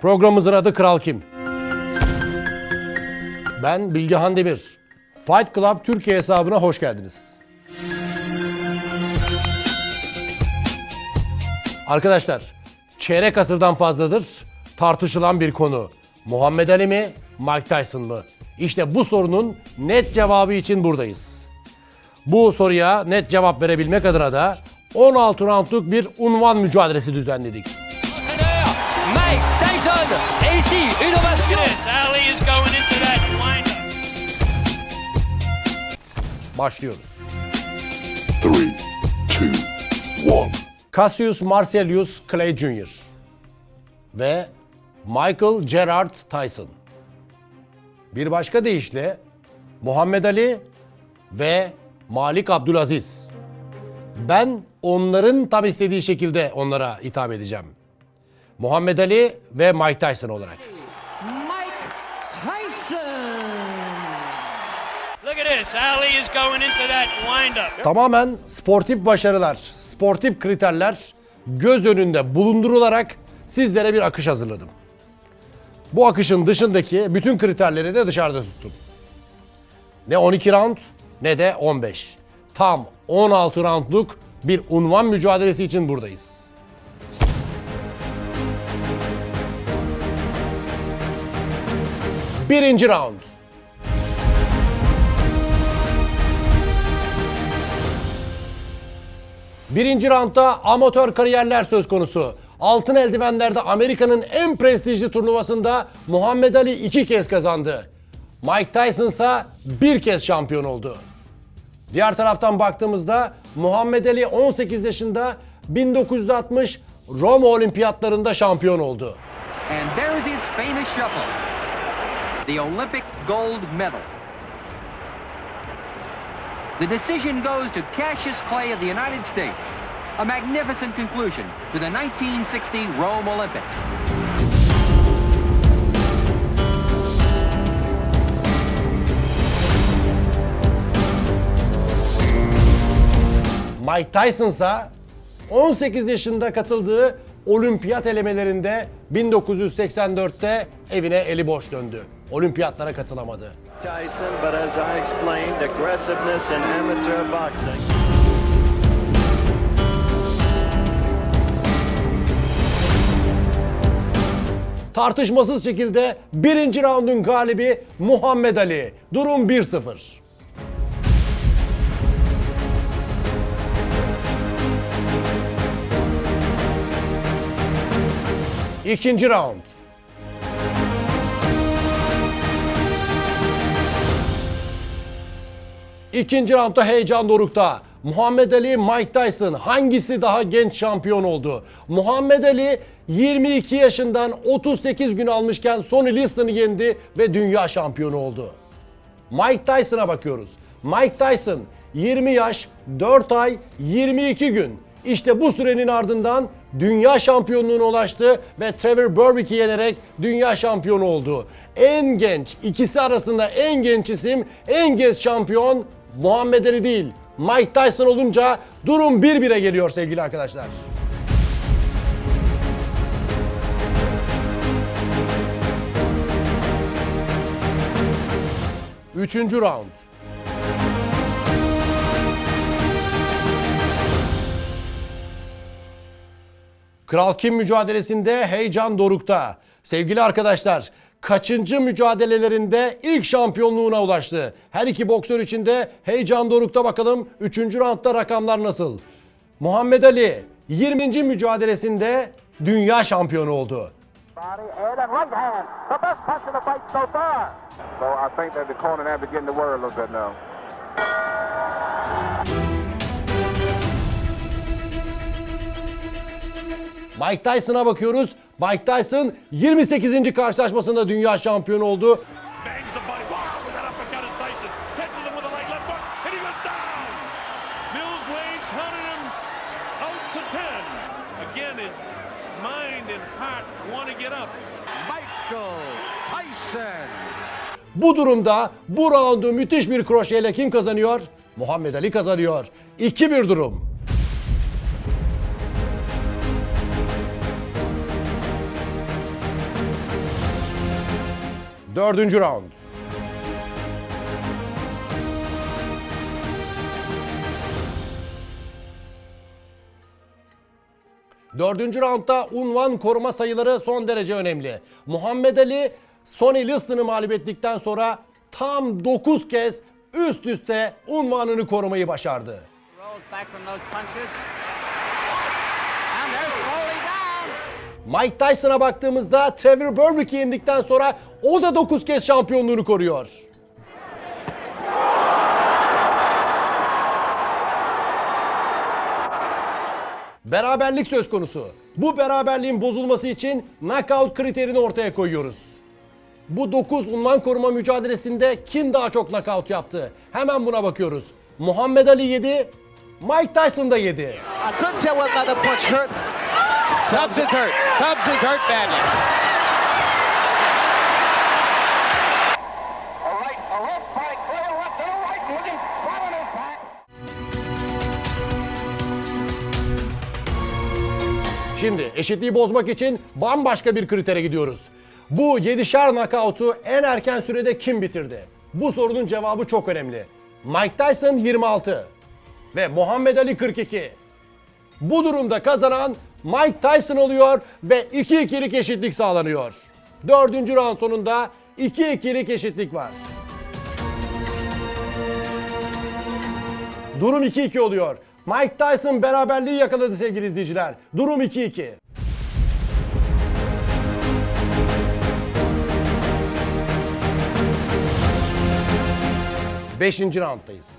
Programımızın adı Kral Kim? Ben Bilgehan Demir. Fight Club Türkiye hesabına hoş geldiniz. Arkadaşlar, çeyrek asırdan fazladır tartışılan bir konu. Muhammed Ali mi, Mike Tyson mı? İşte bu sorunun net cevabı için buradayız. Bu soruya net cevap verebilmek adına da 16 roundluk bir unvan mücadelesi düzenledik. Ali is going into that windup. Başlıyoruz. Three, two, one. Cassius Marcellus Clay Jr. ve Michael Gerard Tyson. Bir başka deyişle Muhammed Ali ve Malik Abdülaziz. Ben onların tam istediği şekilde onlara hitap edeceğim. Muhammed Ali ve Mike Tyson olarak. Mike Tyson. Look at this. Ali is going into that windup. Tamamen sportif başarılar, sportif kriterler göz önünde bulundurularak sizlere bir akış hazırladım. Bu akışın dışındaki bütün kriterleri de dışarıda tuttum. Ne 12 round ne de 15. Tam 16 roundluk bir unvan mücadelesi için buradayız. Birinci round. Birinci roundda amatör kariyerler söz konusu. Altın eldivenlerde Amerika'nın en prestijli turnuvasında Muhammed Ali iki kez kazandı. Mike Tyson ise bir kez şampiyon oldu. Diğer taraftan baktığımızda Muhammed Ali 18 yaşında 1960 Roma Olimpiyatlarında şampiyon oldu. And there's his famous shuffle. The Olympic gold medal. The decision goes to Cassius Clay of the United States. A magnificent conclusion to the 1960 Rome Olympics. Mike Tyson ise 18 yaşında katıldığı olimpiyat elemelerinde 1984'te evine eli boş döndü. Olimpiyatlara katılamadı. Tyson, but as I explained, aggressiveness in amateur boxing. Tartışmasız şekilde birinci raundun galibi Muhammed Ali. Durum 1-0. İkinci round. İkinci roundda heyecan dorukta. Muhammed Ali, Mike Tyson hangisi daha genç şampiyon oldu? Muhammed Ali 22 yaşından 38 gün almışken Sonny Liston'ı yendi ve dünya şampiyonu oldu. Mike Tyson'a bakıyoruz. Mike Tyson 20 yaş, 4 ay, 22 gün. İşte bu sürenin ardından dünya şampiyonluğuna ulaştı ve Trevor Berbick'i yenerek dünya şampiyonu oldu. En genç, ikisi arasında en genç isim, en genç şampiyon Muhammed Ali değil. Mike Tyson olunca durum 1-1'e geliyor sevgili arkadaşlar. Üçüncü round. Kral Kim mücadelesinde heyecan dorukta. Sevgili arkadaşlar, kaçıncı mücadelelerinde ilk şampiyonluğuna ulaştı? Her iki boksör için de heyecan dorukta bakalım. Üçüncü roundda rakamlar nasıl? Muhammed Ali 20. mücadelesinde dünya şampiyonu oldu. Body Mike Tyson'a bakıyoruz. Mike Tyson 28. karşılaşmasında dünya şampiyonu oldu. Bangs the body. Wow, with that uppercut is Tyson. Catches him with a right left hook, and he goes down. Mills Lane counted him out to 10. Again, his mind and heart want to get up. Michael Tyson. Bu durumda bu roundu müthiş bir kroşeyle kim kazanıyor? Muhammed Ali kazanıyor. 2-1 durum. Dördüncü round. Dördüncü roundda unvan koruma sayıları son derece önemli. Muhammed Ali Sonny Liston'ı mağlup ettikten sonra tam 9 kez üst üste unvanını korumayı başardı. Mike Tyson'a baktığımızda Trevor Berbick'i yendikten sonra o da 9 kez şampiyonluğunu koruyor. Beraberlik söz konusu. Bu beraberliğin bozulması için knockout kriterini ortaya koyuyoruz. Bu 9 unvan koruma mücadelesinde kim daha çok knockout yaptı? Hemen buna bakıyoruz. Muhammed Ali 7, Mike Tyson da 7. I couldn't tell whether the punch hurt. Tubbs is hurt. Tubbs is hurt badly. Şimdi eşitliği bozmak için bambaşka bir kritere gidiyoruz. Bu 7'şer knockout'u en erken sürede kim bitirdi? Bu sorunun cevabı çok önemli. Mike Tyson 26 ve Muhammed Ali 42. Bu durumda kazanan Mike Tyson oluyor ve 2-2'lik eşitlik sağlanıyor. Dördüncü round sonunda 2-2'lik eşitlik var. Durum 2-2 oluyor. Mike Tyson beraberliği yakaladı sevgili izleyiciler. Durum 2-2. Beşinci rounddayız.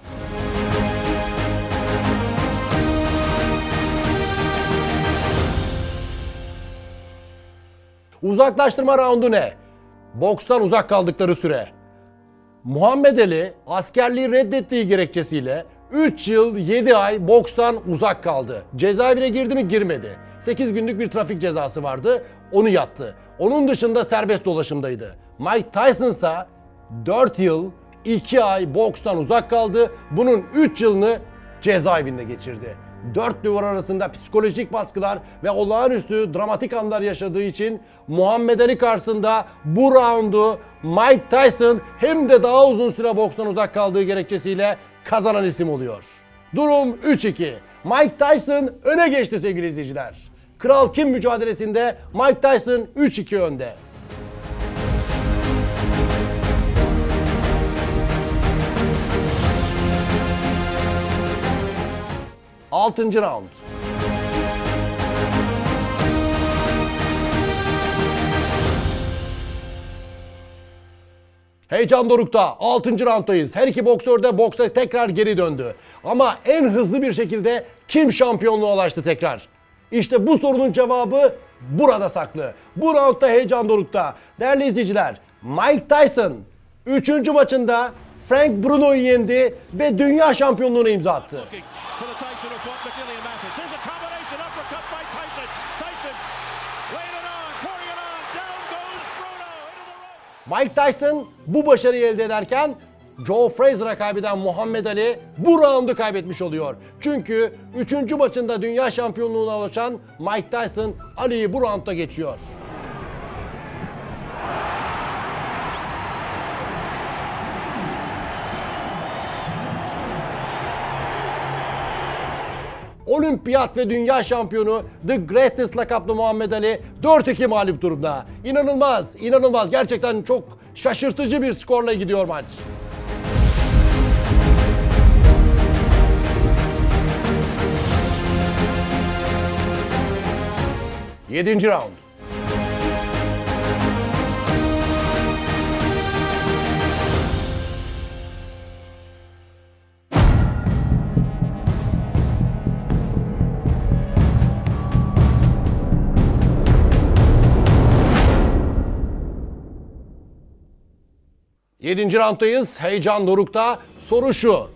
Uzaklaştırma roundu ne? Bokstan uzak kaldıkları süre. Muhammed Ali askerliği reddettiği gerekçesiyle 3 yıl 7 ay bokstan uzak kaldı. Cezaevine girdi mi girmedi. 8 günlük bir trafik cezası vardı. Onu yattı. Onun dışında serbest dolaşımdaydı. Mike Tyson ise 4 yıl 2 ay bokstan uzak kaldı. Bunun 3 yılını cezaevinde geçirdi. Dört duvar arasında psikolojik baskılar ve olağanüstü dramatik anlar yaşadığı için Muhammed Ali karşısında bu roundu Mike Tyson hem de daha uzun süre bokstan uzak kaldığı gerekçesiyle kazanan isim oluyor. Durum 3-2. Mike Tyson öne geçti sevgili izleyiciler. Kral Kim mücadelesinde Mike Tyson 3-2 önde. Altıncı round. Heyecan dorukta. 6. rounddayız. Her iki boksör de boksa tekrar geri döndü. Ama en hızlı bir şekilde kim şampiyonluğa ulaştı tekrar? İşte bu sorunun cevabı burada saklı. Bu roundda heyecan dorukta. Değerli izleyiciler, Mike Tyson 3. maçında Frank Bruno'yu yendi ve dünya şampiyonluğuna imza attı. For the Tyson who fought McGillian Mathis. Here's a combination uppercut by Tyson. Tyson laying it on, pouring it on. Down goes Bruno into the ropes. Mike Tyson bu başarıyı elde ederken Joe Frazier'a kaybeden Muhammed Ali bu roundu kaybetmiş oluyor. Çünkü 3. maçında dünya şampiyonluğuna ulaşan Mike Tyson Ali'yi bu roundda geçiyor. Olimpiyat ve dünya şampiyonu The Greatest lakaplı Muhammed Ali 4-2 mağlup durumda. İnanılmaz, inanılmaz. Gerçekten çok şaşırtıcı bir skorla gidiyor maç. Yedinci round. Yedinci rounddayız. Heyecan dorukta. Soru şu.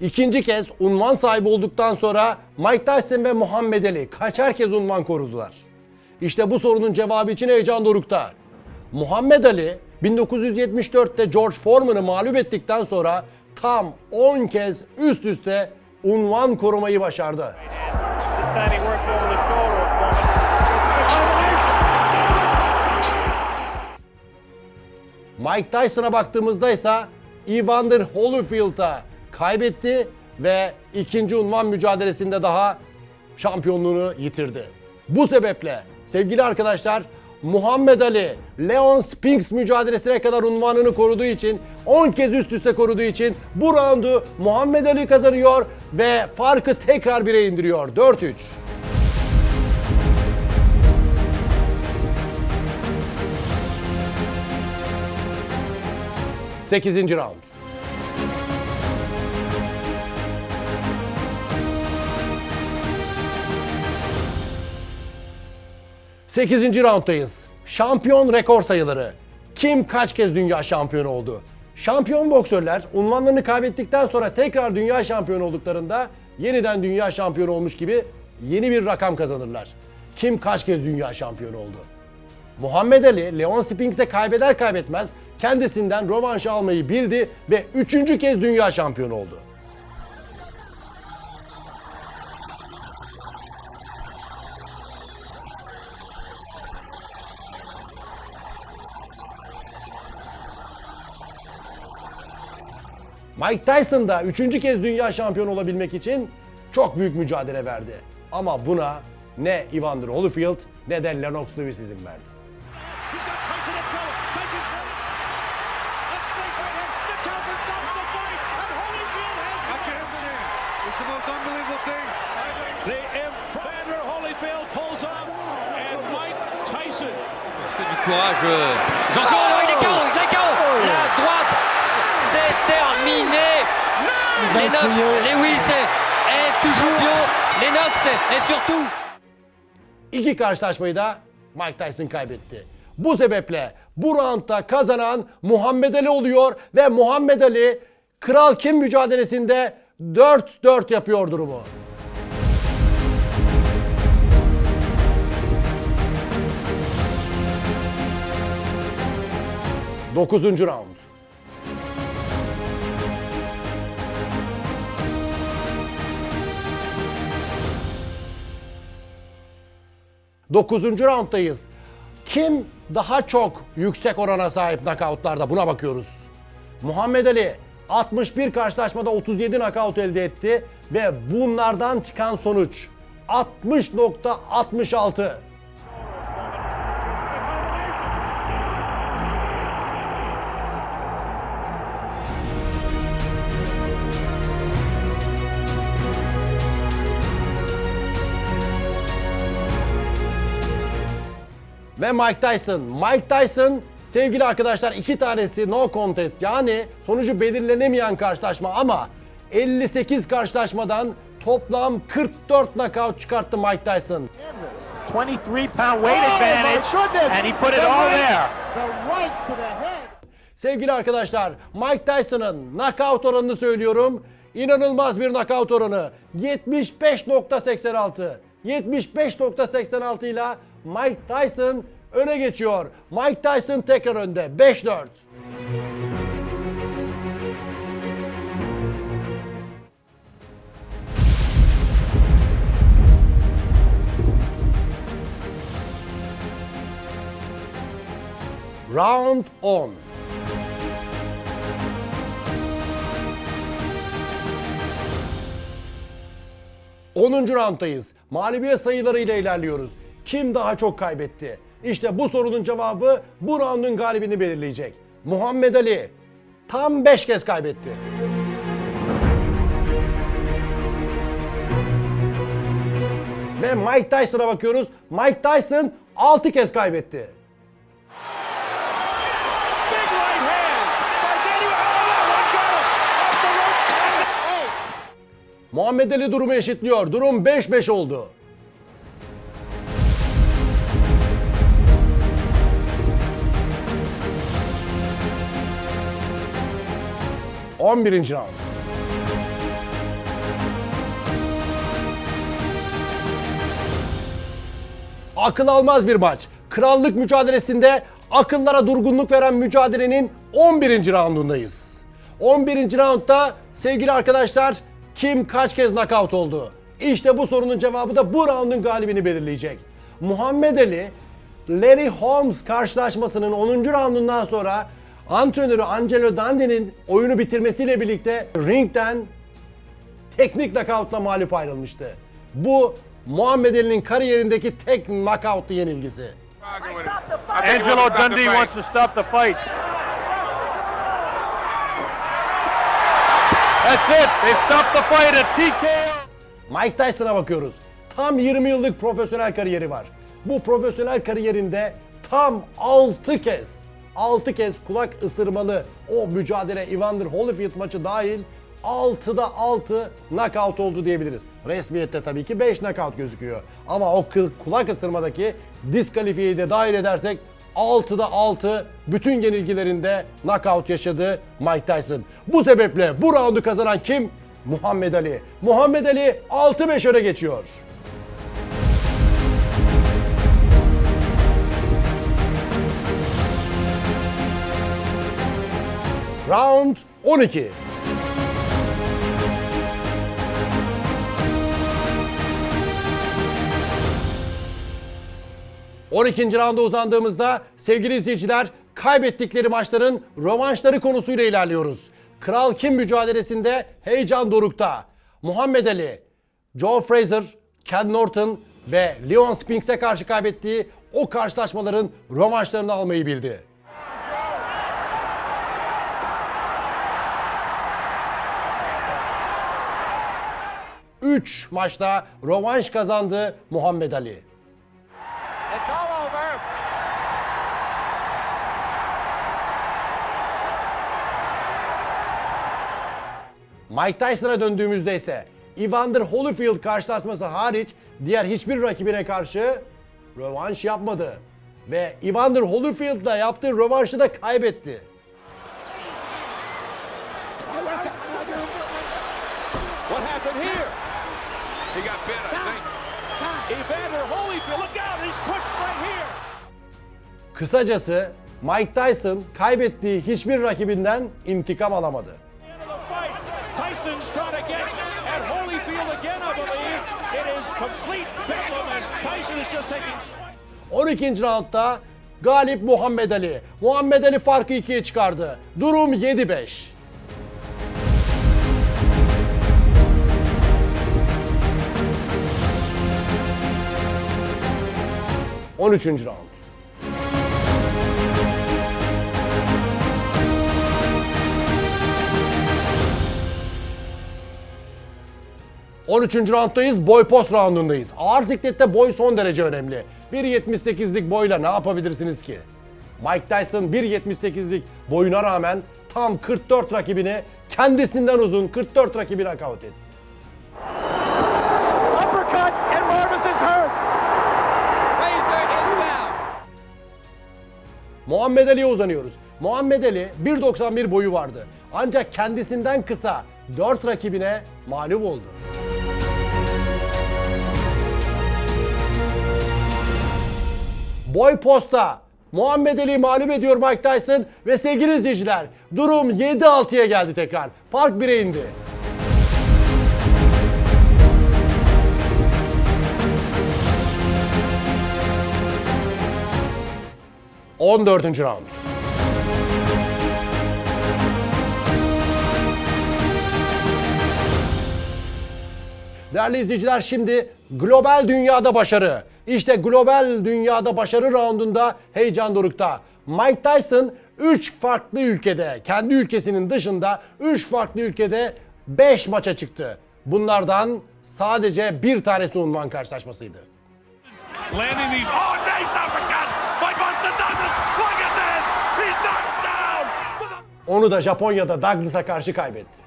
İkinci kez unvan sahibi olduktan sonra Mike Tyson ve Muhammed Ali kaçar kez unvan korudular? İşte bu sorunun cevabı için heyecan dorukta. Muhammed Ali 1974'te George Foreman'ı mağlup ettikten sonra tam 10 kez üst üste unvan korumayı başardı. Mike Tyson'a baktığımızda ise Evander Holyfield'a kaybetti ve ikinci unvan mücadelesinde daha şampiyonluğunu yitirdi. Bu sebeple sevgili arkadaşlar Muhammed Ali Leon Spinks mücadelesine kadar unvanını koruduğu için 10 kez üst üste koruduğu için bu roundu Muhammed Ali kazanıyor ve farkı tekrar 1'e indiriyor. 4-3. Sekizinci round. 8. rounddayız. Şampiyon rekor sayıları. Kim kaç kez dünya şampiyonu oldu? Şampiyon boksörler unvanlarını kaybettikten sonra tekrar dünya şampiyonu olduklarında yeniden dünya şampiyonu olmuş gibi yeni bir rakam kazanırlar. Kim kaç kez dünya şampiyonu oldu? Muhammed Ali, Leon Spinks'e kaybeder kaybetmez kendisinden rövanş almayı bildi ve üçüncü kez dünya şampiyonu oldu. Mike Tyson da üçüncü kez dünya şampiyonu olabilmek için çok büyük mücadele verdi. Ama buna ne Evander Holyfield ne de Lennox Lewis izin verdi. He's got Tyson in trouble. Tyson's running. A straight right hand. The Talbot stops the fight, and Holyfield has I can't see. It's the most unbelievable thing. The Evander Holyfield pulls off, and Mike Tyson Du courage. euh, Jean-Claude, oh, il est KO, il est KO. La droite, c'est terminé. Lennox, Lewis est, toujours. Lennox et surtout İki karşılaşmayı da Mike Tyson kaybetti. Bu sebeple bu roundda kazanan Muhammed Ali oluyor ve Muhammed Ali Kral Kim mücadelesinde 4-4 yapıyor durumu. Dokuzuncu round. Dokuzuncu rounddayız. Kim daha çok yüksek orana sahip knockoutlarda buna bakıyoruz. Muhammed Ali 61 karşılaşmada 37 knockout elde etti ve bunlardan çıkan sonuç 60.66. ve Mike Tyson. Mike Tyson sevgili arkadaşlar iki tanesi no contest yani sonucu belirlenemeyen karşılaşma ama 58 karşılaşmadan toplam 44 knockout çıkarttı Mike Tyson. 23 pound weight advantage, and he put it all there. Sevgili arkadaşlar Mike Tyson'ın knockout oranını söylüyorum. İnanılmaz bir knockout oranı. 75.86. 75.86 ile Mike Tyson öne geçiyor. Mike Tyson tekrar önde. 5-4. Round 10. Onuncu rounddayız. Mağlubiyet sayılarıyla ilerliyoruz. Kim daha çok kaybetti? İşte bu sorunun cevabı bu roundun galibini belirleyecek. Muhammed Ali tam 5 kez kaybetti. Ve Mike Tyson'a bakıyoruz. Mike Tyson 6 kez kaybetti. Muhammed Ali durumu eşitliyor. Durum 5-5 oldu. On birinci round. Akıl almaz bir maç. Krallık mücadelesinde akıllara durgunluk veren mücadelenin 11. roundundayız. 11. roundda sevgili arkadaşlar kim kaç kez knockout oldu? İşte bu sorunun cevabı da bu roundun galibini belirleyecek. Muhammed Ali, Larry Holmes karşılaşmasının 10. roundundan sonra Antrenörü Angelo Dandi'nin oyunu bitirmesiyle birlikte ringden teknik knockoutla mağlup ayrılmıştı. Bu Muhammed Ali'nin kariyerindeki tek knockoutlu yenilgisi. Angelo Dundee wants to stop the fight. That's it. They stopped the fight at TKO. Mike Tyson'a bakıyoruz. Tam 20 yıllık profesyonel kariyeri var. Bu profesyonel kariyerinde tam 6 kez 6 kez kulak ısırmalı o mücadele Evander Holyfield maçı dahil 6'da 6 knockout oldu diyebiliriz. Resmiyette tabii ki 5 knockout gözüküyor. Ama o kulak ısırmadaki diskalifiyeyi de dahil edersek 6'da 6 bütün yenilgilerinde knockout yaşadı Mike Tyson. Bu sebeple bu roundu kazanan kim? Muhammed Ali. Muhammed Ali 6-5 öne geçiyor. Round 12. ...12. rounda uzandığımızda sevgili izleyiciler kaybettikleri maçların rövanşları konusuyla ilerliyoruz. Kral Kim mücadelesinde heyecan dorukta. Muhammed Ali, Joe Frazier, Ken Norton ve Leon Spinks'e karşı kaybettiği o karşılaşmaların rövanşlarını almayı bildi. 3 maçta rövanş kazandı Muhammed Ali. It's all over. Mike Tyson'a döndüğümüzde ise Evander Holyfield karşılaşması hariç diğer hiçbir rakibine karşı rövanş yapmadı. Ve Evander Holyfield'la yaptığı rövanşı da kaybetti. What happened here? He got bit, I think. Evander Holyfield, look out, he's pushed right here. Kısacası Mike Tyson kaybettiği hiçbir rakibinden intikam alamadı. Tyson's trying to get at Holyfield again, I believe. It is complete bedlam, and Tyson is just taking. 12. roundda galip Muhammed Ali. Muhammed Ali farkı ikiye çıkardı. Durum 7-5. On üçüncü round. On üçüncü rounddayız, boy post roundundayız. Ağır siklette boy son derece önemli. 1.78'lik boyla ne yapabilirsiniz ki? Mike Tyson 1.78'lik boyuna rağmen tam 44 rakibini kendisinden uzun 44 rakibi knockout etti. Muhammed Ali'ye uzanıyoruz. Muhammed Ali 1.91 boyu vardı. Ancak kendisinden kısa 4 rakibine mağlup oldu. Boy posta Muhammed Ali mağlup ediyor Mike Tyson ve sevgili izleyiciler durum 7-6'ya geldi tekrar. Fark 1'e indi. On dördüncü round. Değerli izleyiciler şimdi global dünyada başarı. İşte global dünyada başarı roundunda heyecan dorukta. Mike Tyson 3 farklı ülkede, kendi ülkesinin dışında 3 farklı ülkede 5 maça çıktı. Bunlardan sadece bir tanesi unvan karşılaşmasıydı. Landing these. Oh, nice uppercut by Buster Douglas. Look at this. He's knocked down. With a Onu da Japonya'da Douglas'a karşı kaybetti.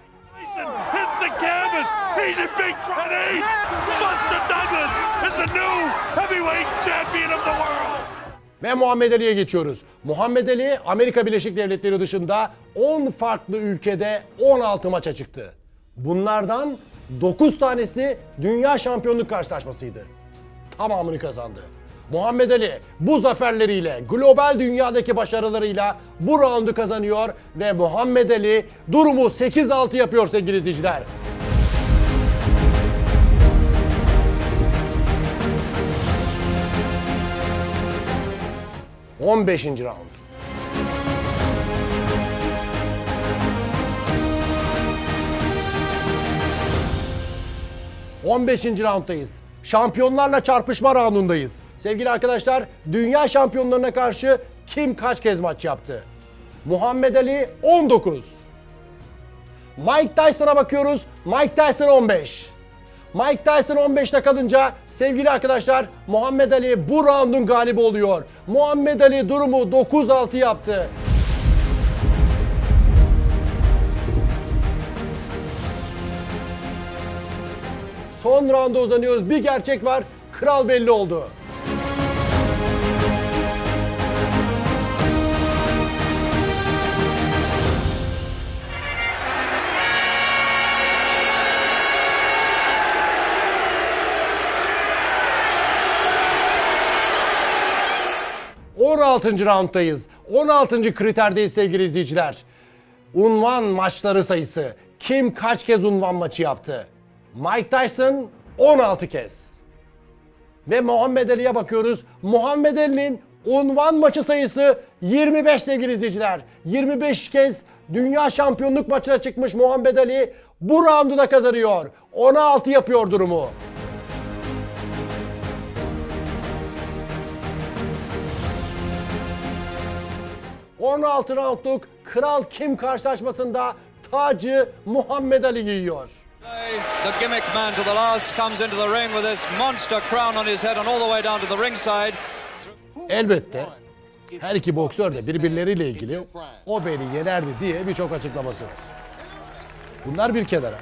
Ve Muhammed Ali'ye geçiyoruz. Muhammed Ali Amerika Birleşik Devletleri dışında 10 farklı ülkede 16 maça çıktı. Bunlardan 9 tanesi dünya şampiyonluk karşılaşmasıydı. Tamamını kazandı. Muhammed Ali bu zaferleriyle, global dünyadaki başarılarıyla bu roundu kazanıyor ve Muhammed Ali durumu 8-6 yapıyor sevgili izleyiciler. On beşinci round. On beşinci rounddayız. Şampiyonlarla çarpışma roundundayız. Sevgili arkadaşlar, dünya şampiyonlarına karşı kim kaç kez maç yaptı? Muhammed Ali 19. Mike Tyson'a bakıyoruz. Mike Tyson 15. Mike Tyson 15'te kalınca sevgili arkadaşlar Muhammed Ali bu roundun galibi oluyor. Muhammed Ali durumu 9-6 yaptı. Son rounda uzanıyoruz. Bir gerçek var. Kral belli oldu. – 16. rounddayız. 16. kriterdeyiz sevgili izleyiciler. Unvan maçları sayısı. Kim kaç kez unvan maçı yaptı? Mike Tyson 16 kez. Ve Muhammed Ali'ye bakıyoruz. Muhammed Ali'nin unvan maçı sayısı 25 sevgili izleyiciler. 25 kez dünya şampiyonluk maçına çıkmış Muhammed Ali bu roundu da kazanıyor. 16 yapıyor durumu. ...16 roundluk Kral Kim karşılaşmasında tacı Muhammed Ali giyiyor. The gimmick man to the last comes into the ring with this monster crown on his head and all the way down to the ringside. Elbette her iki boksör de birbirleriyle ilgili o beni yenerdi diye birçok açıklaması var. Bunlar bir kenara.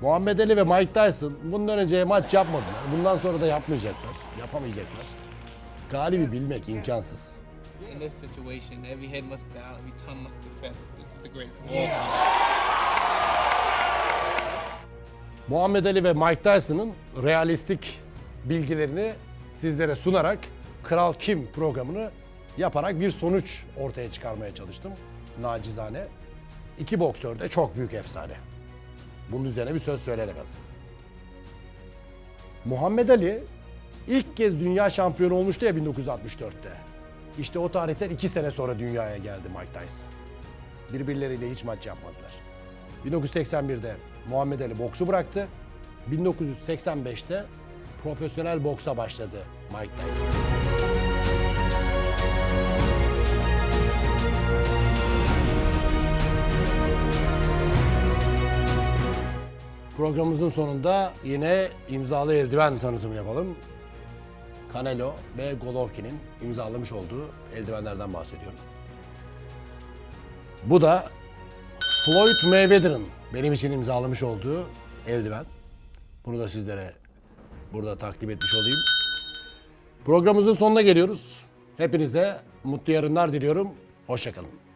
Muhammed Ali ve Mike Tyson bundan önce maç yapmadılar. Bundan sonra da yapmayacaklar. Yapamayacaklar. Galibi bilmek imkansız. In this situation, every head must bow, every tongue must confess. This is the greatest of all time. Muhammed Ali ve Mike Tyson'ın realistik bilgilerini sizlere sunarak Kral Kim programını yaparak bir sonuç ortaya çıkarmaya çalıştım. Nacizane. İki boksör de çok büyük efsane. Bunun üzerine bir söz söylenemez. Muhammed Ali ilk kez dünya şampiyonu olmuştu ya 1964'te. İşte o tarihten iki sene sonra dünyaya geldi Mike Tyson. Birbirleriyle hiç maç yapmadılar. 1981'de Muhammed Ali boksu bıraktı. 1985'te profesyonel boksa başladı Mike Tyson. Programımızın sonunda yine imzalı eldiven tanıtımı yapalım. Canelo ve Golovkin'in imzalamış olduğu eldivenlerden bahsediyorum. Bu da Floyd Mayweather'ın benim için imzalamış olduğu eldiven. Bunu da sizlere burada takdim etmiş olayım. Programımızın sonuna geliyoruz. Hepinize mutlu yarınlar diliyorum. Hoşçakalın.